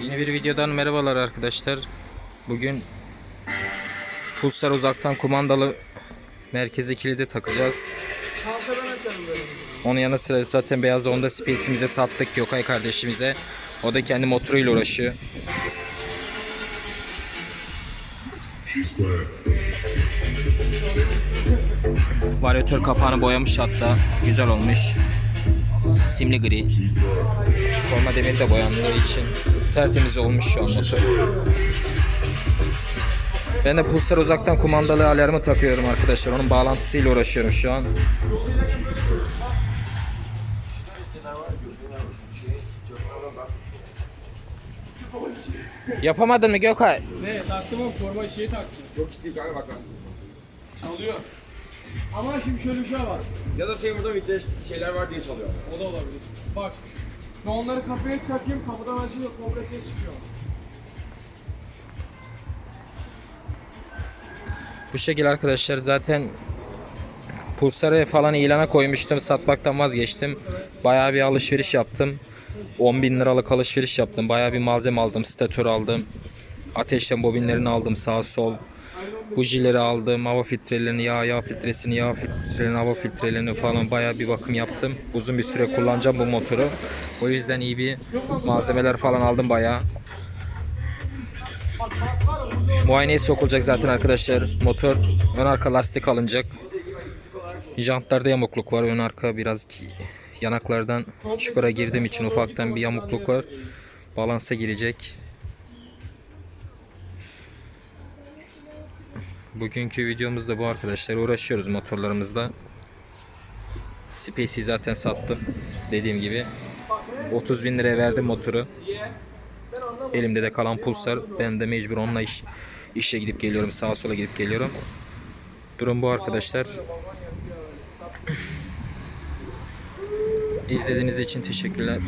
Yeni bir videodan merhabalar arkadaşlar. Bugün Pulsar uzaktan kumandalı merkezi kilidi takacağız. Onun yanı sıra zaten beyaz onda Space'imize sattık Gökay kardeşimize. O da kendi motoruyla uğraşıyor. Varyatör kapağını boyamış hatta. Güzel olmuş. Simli gri. Forma demiri de boyandığı için tertemiz olmuş şu an motor. Ben de pulsar uzaktan kumandalı alarmı takıyorum arkadaşlar. Onun bağlantısıyla uğraşıyorum şu an. Yapamadın mı Gökay? Ne taktım o forma şeyi taktım. Çok ciddi lan. Çalıyor. Ama şimdi şöyle bir şey var. Ya da senin burada bir şeyler var diye çalıyor. O da olabilir. Bak. Ben onları kapıya çakayım kapıdan açınca kompresör çıkıyor. Bu şekilde arkadaşlar zaten Pulsar'ı falan ilana koymuştum. Satmaktan vazgeçtim. Bayağı bir alışveriş yaptım. 10 bin liralık alışveriş yaptım. Bayağı bir malzeme aldım. Statör aldım. Ateşten bobinlerini aldım sağ sol. Bujileri aldım. Hava filtrelerini, yağ, yağ filtresini, yağ filtrelerini, hava filtrelerini falan bayağı bir bakım yaptım. Uzun bir süre kullanacağım bu motoru. O yüzden iyi bir malzemeler falan aldım bayağı. Muayeneye sokulacak zaten arkadaşlar. Motor ön arka lastik alınacak. Jantlarda yamukluk var. Ön arka biraz yanaklardan çukura girdiğim için ufaktan bir yamukluk var. Balansa girecek. Bugünkü videomuz da bu arkadaşlar. Uğraşıyoruz motorlarımızda. Space'i zaten sattım. Dediğim gibi. 30 bin liraya verdim motoru. Elimde de kalan pulsar. Ben de mecbur onunla iş, işe gidip geliyorum. Sağa sola gidip geliyorum. Durum bu arkadaşlar. İzlediğiniz için teşekkürler.